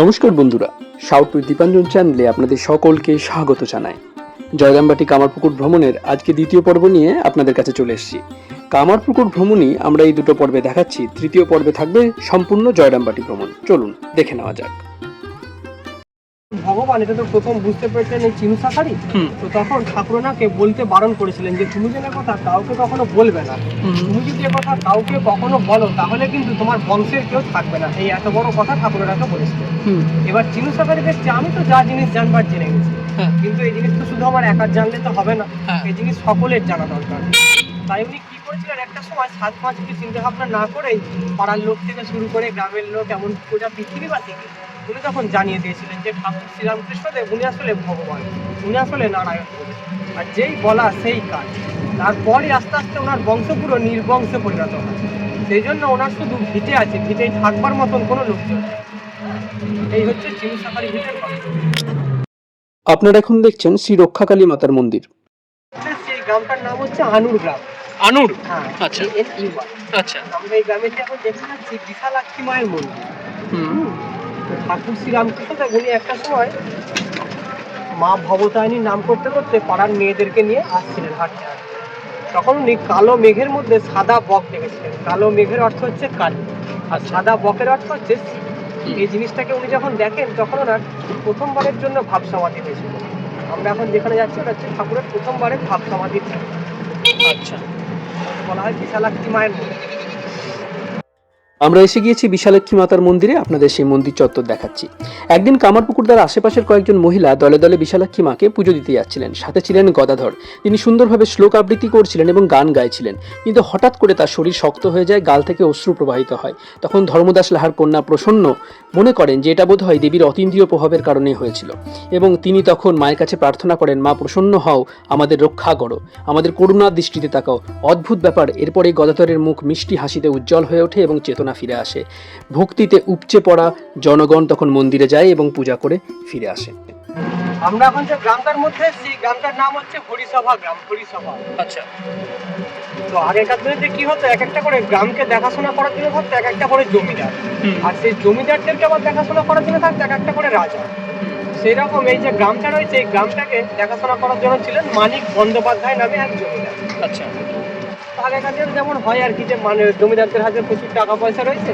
নমস্কার বন্ধুরা south two Dipanjan চ্যানেলে আপনাদের সকলকে স্বাগত জানাই। জয়রামবাটি কামারপুকুর ভ্রমণের আজকে দ্বিতীয় পর্ব নিয়ে আপনাদের কাছে চলে এসেছি। কামারপুকুর ভ্রমণই আমরা এই দুটো পর্বে দেখাচ্ছি, তৃতীয় পর্বে থাকবে সম্পূর্ণ জয়রামবাটি ভ্রমণ। চলুন, দেখে নেওয়া যাক। ভগবান এটা তো প্রথম বুঝতে পেরেছেন এই চিনু সাকারি তো তখন ঠাকুরনাকে বলতে বারণ করেছিলেন যে তুমি যেন কথা কাউকে কখনো বলবে না তুমি যদি এ কথা কাউকে কখনো বলো তাহলে কিন্তু তোমার বংশের কেউ থাকবে না। এই এত বড় কথা ঠাকুরনাকে বলেছিলেন এবার চিনু সাকারি দেখছে আমি তো যা জিনিস জানবার জেনে গেছি হ্যাঁ। কিন্তু এই জিনিস তো শুধু আমার একার জানলে তো হবে না হ্যাঁ। এই জিনিস সকলের জানা দরকার। তাই উনি কি করেছিলেন একটা সময় সাত পাঁচ চিন্তা ভাবনা না করেই পাড়ার লোক থেকে শুরু করে গ্রামের লোক এমন গোটা পৃথিবীবাসীকে উনি তখন জানিয়ে দিয়েছিলেন যে ঠাকুর শ্রীরামকৃষ্ণদেব উনি আসলে ভগবান উনি আসলে নারায়ণ আর যেই বলা সেই কাজ। তারপরই আস্তে আস্তে ওনার বংশ পুরো নির্বংশে পরিণত হয়। সেই জন্য ওনার শুধু ভিটে আছে ভিটেই থাকবার মতন কোনো লোকজন নেই। এই হচ্ছে চিনি সাফারি ভিটের কথা। আপনারা এখন দেখছেন শ্রী রক্ষাকালী মাতার মন্দির। সেই গ্রামটার নাম হচ্ছে আনুর গ্রাম। আনুর? হ্যাঁ আচ্ছা। আর। আচ্ছা। আমরা এই গ্রামেতে এখন দেখতে পাচ্ছি বিশালাক্ষী মায়ের মন্দির। ঠাকুর শ্রীরামকৃষ্ণদেব উনি একটা সময় মা ভবতারিণীর নাম করতে করতে পাড়ার মেয়েদেরকে নিয়ে আসছিলেন হাঁটতে হাঁটতে তখন উনি কালো মেঘের মধ্যে সাদা বক দেখেছিলেন। কালো মেঘের অর্থ হচ্ছে কালী। আর সাদা বকের অর্থ হচ্ছে। এই জিনিসটাকে উনি যখন দেখেন তখন ওনার প্রথমবারের জন্য ভাব সমাধি হয়েছিল। আমরা এখন যেখানে যাচ্ছি ওটা হচ্ছে ঠাকুরের প্রথমবারের ভাব সমাধি আচ্ছা। বলা হয় বিশালাক্ষী মায়ের মন্দির। আমরা এসে গিয়েছি বিশালক্ষী মাতার মন্দিরে, আপনাদের সেই মন্দির চত্বর দেখাচ্ছি। একদিন কামারপুকুরদার আশেপাশের কয়েকজন মহিলা দলে দলে বিশালাক্ষী মাকে পুজো দিতে যাচ্ছিলেন। সাথে ছিলেন গদাধর। তিনি সুন্দরভাবে শ্লোক আবৃত্তি করছিলেন এবং গান গাইছিলেন। কিন্তু হঠাৎ করে তার শরীর শক্ত হয়ে যায়, গাল থেকে অশ্রু প্রবাহিত হয়। তখন ধর্মদাস লাহার কন্যা প্রসন্ন মনে করেন যে এটা বোধ হয় দেবীর অতীন্দ্রিয় প্রভাবের কারণে হয়েছিল। এবং তিনি তখন মায়ের কাছে প্রার্থনা করেন, মা, প্রসন্ন হও, আমাদের রক্ষা করো, আমাদের করুণার দৃষ্টিতে তাকাও। অদ্ভুত ব্যাপার। এরপরে গদাধরের মুখ মিষ্টি হাসিতে উজ্জ্বল হয়ে ওঠে এবং চেতনা ফিরে আসে। ভক্তিতে উপচে পড়া জনগণ তখন মন্দিরে যায় এবং পূজা করে ফিরে আসে। আমরা এখন যে গ্রামটার মধ্যে সেই গ্রামটার নাম হচ্ছে হরিসভা গ্রাম হরিসভা। আচ্ছা। তো আগেকার দিনে কি হতো এক একটা করে গ্রামকে দেখাশোনা করার জন্য থাকতো এক একটা করে জমিদার। আর সেই জমিদারদেরকে আবার দেখাশোনা করার জন্য থাকতো এক একটা করে রাজা। সেই রকম এই যে গ্রামটা রয়েছে এই গ্রামটাকে দেখাশোনা করার জন্য ছিলেন মানিক বন্দ্যোপাধ্যায় নামে এক জমিদার। আচ্ছা। আগেকার দিনে যেমন হয় আর কি যে মানে জমিদারদের হাতে প্রচুর টাকা পয়সা রয়েছে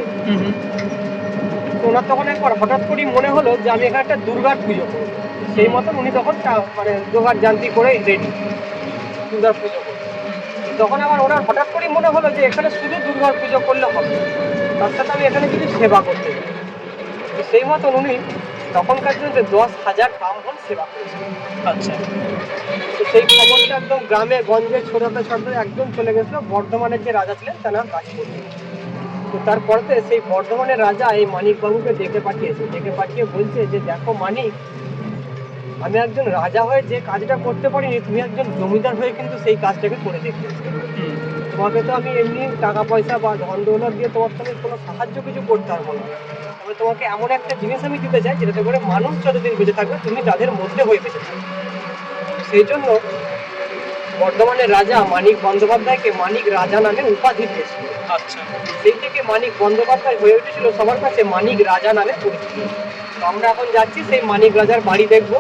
ওনার তখন একবার হঠাৎ করেই মনে হলো যে আমি এখানে একটা দুর্গার পুজো সেই মতন উনি তখন মানে জোগাড় জান্তি করে রেডি দুর্গার পুজো তখন আবার ওনার হঠাৎ করেই মনে হলো যে এখানে শুধু দুর্গার পুজো করলে হবে তার সাথে আমি এখানে কিছু সেবা করতে তো সেই মতন উনি তখনকার দিনে দশ হাজার ব্রাহ্মণ সেবা করেছিলেন আচ্ছা। তো সেই খবরটা একদম গ্রামে গঞ্জে ছড়াতে ছড়াতে একদম চলে গেছিল। বর্ধমানের যে রাজা ছিলেন তার নাম রাজপুত। তো তারপরে সেই বর্ধমানের রাজা এই মানিকবাবুকে ডেকে পাঠিয়েছে। ডেকে পাঠিয়ে বলছে যে দেখো মানিক আমি একজন রাজা হয়ে যে কাজটা করতে পারিনি তুমি একজন জমিদার হয়ে কিন্তু সেই কাজটাকে করে দেখবে তোমাকে তো আমি এমনি টাকা পয়সা বা ধন দৌলত দিয়ে তোমার সঙ্গে কোনো সাহায্য কিছু করতে পারব না। তবে তোমাকে এমন একটা জিনিস আমি দিতে চাই যেটাতে করে মানুষ যতদিন বেঁচে থাকবে তুমি তাদের মধ্যে হয়ে বেঁচে থাকবে। সেই জন্য বর্ধমানের রাজা মানিক বন্দ্যোপাধ্যায়কে মানিক রাজা নামে উপাধি দিয়েছিল আচ্ছা। সেই থেকে মানিক বন্দ্যোপাধ্যায় হয়ে উঠেছিল সবার কাছে মানিক রাজা নামে পরিচিত। তো আমরা এখন যাচ্ছি সেই মানিক রাজার বাড়ি দেখব।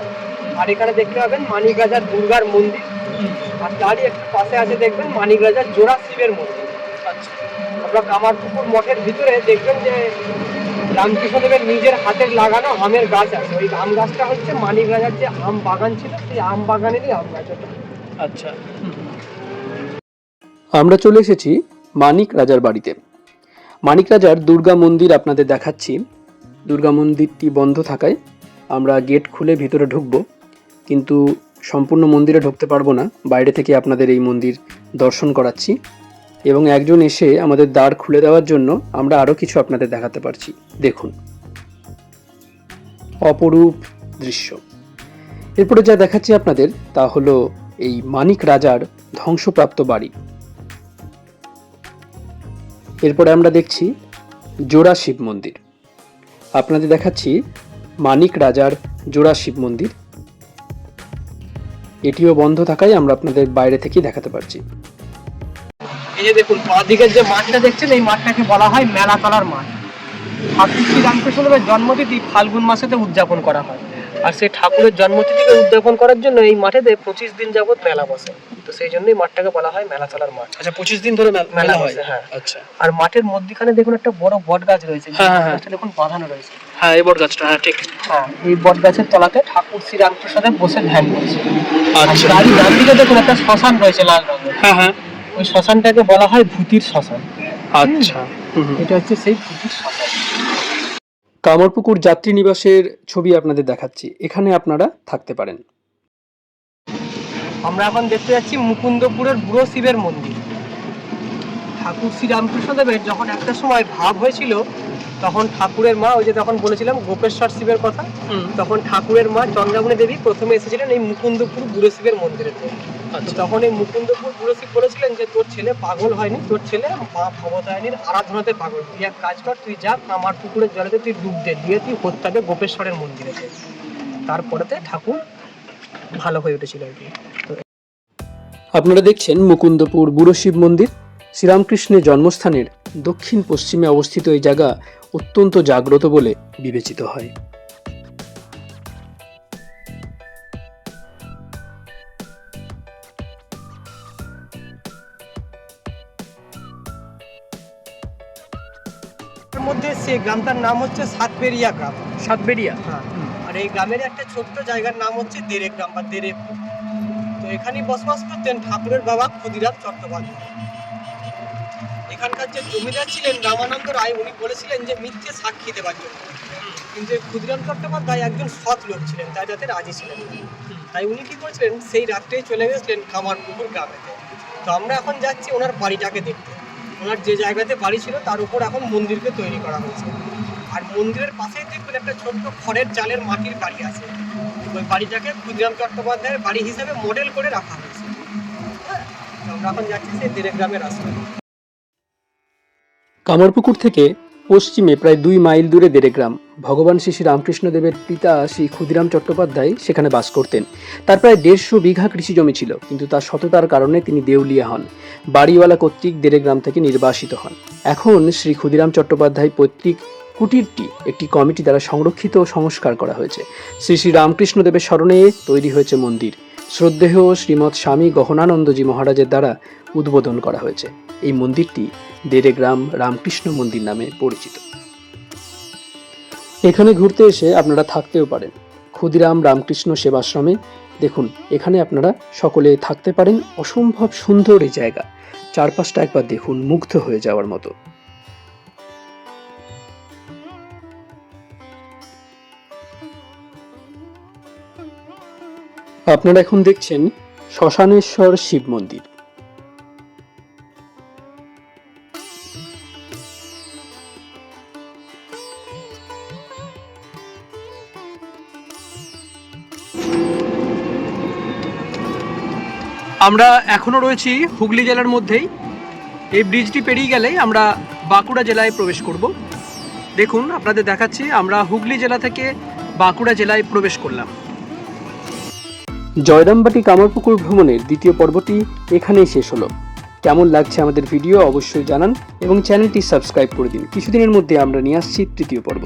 আর এখানে দেখতে পাবেন মানিক রাজার দুর্গার মন্দির। আর তারই একটু পাশে আছে দেখবেন মানিক রাজার জোড়া শিবের মন্দির। আচ্ছা। আমরা কামারপুকুর মঠের ভিতরে দেখবেন যে রামকৃষ্ণদেবের নিজের হাতের লাগানো আমের গাছ আছে। ওই আম গাছটা হচ্ছে মানিক রাজার যে আম বাগান ছিল সেই আম বাগানেরই আম গাছ আচ্ছা। আমরা চলে এসেছি মানিক রাজার বাড়িতে। মানিক রাজার দুর্গা মন্দির আপনাদের দেখাচ্ছি। দুর্গা মন্দিরটি বন্ধ থাকায় আমরা গেট খুলে ভিতরে ঢুকবো কিন্তু সম্পূর্ণ মন্দিরে ঢুকতে পারব না। বাইরে থেকে আপনাদের এই মন্দির দর্শন করাচ্ছি। এবং একজন এসে আমাদের দ্বার খুলে দেওয়ার জন্য আমরা আরও কিছু আপনাদের দেখাতে পারছি। দেখুন। অপরূপ দৃশ্য। এরপরে যা দেখাচ্ছি আপনাদের তা হলো এই মানিক রাজার ধ্বংসপ্রাপ্ত বাড়ি। এরপরে আমরা দেখছি জোড়া শিব মন্দির। আপনাদের দেখাচ্ছি মানিক রাজার জোড়া শিব মন্দির। এটিও বন্ধ থাকায় আমরা আপনাদের বাইরে থেকেই দেখাতে পারছি। এই যে দেখুন বাঁ দিকের যে মাঠটা দেখছেন এই মাঠটাকে বলা হয় মেলাতলার মাঠ। ঠাকুর শ্রী রামকৃষ্ণদেবের জন্মতিথি ফাল্গুন মাসেতে উদযাপন করা হয়। আর সেই ঠাকুরের জন্মতিথিকে উদযাপন করার জন্য এই মাঠেতে পঁচিশ দিন যাবত মেলা বসে। তো সেই জন্যই মাঠটাকে বলা হয় মেলা চলার মাঠ। আচ্ছা পঁচিশ দিন ধরে মেলা হয়। হ্যাঁ। আচ্ছা। আর মাঠের মধ্যখানে দেখুন একটা বড় বট গাছ রয়েছে হ্যাঁ, হ্যাঁ, গাছটা দেখুন বাঁধানো রয়েছে। হ্যাঁ এই বট গাছটা হ্যাঁ ঠিক। হ্যাঁ এই বট গাছের তলাতে ঠাকুর শ্রী রামকৃষ্ণদেব বসে ধ্যান করছে আর আচ্ছা গাড়ি ডান দিকে দেখুন একটা শ্মশান রয়েছে লাল রঙের। হ্যাঁ হ্যাঁ। ওই শ্মশানটাকে বলা হয় ভূতির শ্মশান। আচ্ছা। এটা হচ্ছে সেই ভূতির শ্মশান। কামরপুকুর যাত্রী নিবাসের ছবি আপনাদের দেখাচ্ছি। এখানে আপনারা থাকতে পারেন। আমরা এখন দেখতে যাচ্ছি মুকুন্দপুরের বুড়ো শিবের মন্দির। ঠাকুর শ্রী রামকৃষ্ণদেবের যখন একটা সময় ভাব হয়েছিল তখন ঠাকুরের মা ওই যে তখন বলেছিলাম গোপেশ্বর শিবের কথা তখন ঠাকুরের মা চন্দ্রামণি দেবী প্রথমে এসেছিলেন এই মুকুন্দপুর বুড়ো শিবের মন্দিরে। তখন এই মুকুন্দপুর বুড়ো শিব বলেছিলেন যে তোর ছেলে পাগল হয়নি তোর ছেলে মা ভবতায়নীর আরাধনাতে পাগল। তুই এক কাজ কর তুই যা আমার পুকুরের জলেতে তুই ডুব দে দিয়ে তুই হত্যাবে গোপেশ্বরের মন্দিরে তারপরেতে ঠাকুর ভালো হয়ে উঠেছিল আর কি। আপনারা দেখছেন মুকুন্দপুর বুড়ো শিব মন্দির। শ্রীরামকৃষ্ণের জন্মস্থানের দক্ষিণ পশ্চিমে অবস্থিত এই জায়গা অত্যন্ত জাগ্রত বলে বিবেচিত হয়। মধ্যে সে গ্রামটার নাম হচ্ছে সাতবেরিয়া গ্রাম। সাতবেরিয়া? হ্যাঁ। আর এই গ্রামের একটা ছোট্ট জায়গার নাম হচ্ছে দেরে গ্রাম বা দেরে তো এখানেই বসবাস করতেন ঠাকুরের বাবা ক্ষুদিরাম চট্টোপাধ্যায়। এখানকার যে জমিদার ছিলেন রামানন্দ রায় উনি বলেছিলেন যে মিথ্যে সাক্ষী দেওয়ার জন্য। কিন্তু ক্ষুদিরাম চট্টোপাধ্যায় একজন সৎ লোক ছিলেন তাই যাতে রাজি ছিলেন তাই উনি কি করেছিলেন সেই রাত্রেই চলে গেছিলেন কামারপুকুর গ্রামেতে তো আমরা এখন যাচ্ছি ওনার বাড়িটাকে দেখতে। ওনার যে জায়গাতে বাড়ি ছিল তার উপর এখন মন্দিরকে তৈরি করা হয়েছে। আর মন্দিরের পাশেই দেখবেন একটা ছোট্ট খড়ের চালের মাটির বাড়ি আছে। ওই বাড়িটাকে ক্ষুদিরাম চট্টোপাধ্যায়ের বাড়ি হিসেবে মডেল করে রাখা হয়েছে। হ্যাঁ, আমরা এখন যাচ্ছি সেই দেড়ে গ্রামের রাস্তায়। কামারপুকুর থেকে পশ্চিমে প্রায় দুই মাইল দূরে দেড়েগ্রাম ভগবান শ্রী শ্রী রামকৃষ্ণদেবের পিতা শ্রী ক্ষুদিরাম চট্টোপাধ্যায় সেখানে বাস করতেন। তার প্রায় দেড়শো বিঘা কৃষি জমি ছিল, কিন্তু তার সততার কারণে তিনি দেউলিয়া হন, বাড়িওয়ালা কর্তৃক দেড়েগ্রাম থেকে নির্বাসিত হন। এখন শ্রী ক্ষুদিরাম চট্টোপাধ্যায় পৈতৃক কুটিরটি একটি কমিটি দ্বারা সংরক্ষিত ও সংস্কার করা হয়েছে। শ্রী শ্রী রামকৃষ্ণদেবের স্মরণে তৈরি হয়েছে মন্দির। শ্রদ্ধেয় শ্রীমৎ স্বামী গহনানন্দজি মহারাজের দ্বারা উদ্বোধন করা হয়েছে। এই মন্দিরটি দেড়েগ্রাম রামকৃষ্ণ মন্দির নামে পরিচিত। এখানে ঘুরতে এসে আপনারা থাকতেও পারেন। ক্ষুদিরাম রামকৃষ্ণ সেবাশ্রমে দেখুন, এখানে আপনারা সকলে থাকতে পারেন। অসম্ভব সুন্দর এই জায়গা। চারপাশটা একবার দেখুন, মুগ্ধ হয়ে যাওয়ার মতো। আপনারা এখন দেখছেন শ্মশানেশ্বর শিব মন্দির। আমরা এখনও রয়েছি হুগলি জেলার মধ্যেই। এই ব্রিজটি পেরিয়ে গেলেই আমরা বাঁকুড়া জেলায় প্রবেশ করব। দেখুন, আপনাদের দেখাচ্ছি, আমরা হুগলি জেলা থেকে বাঁকুড়া জেলায় প্রবেশ করলাম। জয়রামবাটি কামারপুকুর ভ্রমণের দ্বিতীয় পর্বটি এখানেই শেষ হলো। কেমন লাগছে আমাদের ভিডিও অবশ্যই জানান এবং চ্যানেলটি সাবস্ক্রাইব করে দিন। কিছুদিনের মধ্যে আমরা নিয়ে আসছি তৃতীয় পর্ব।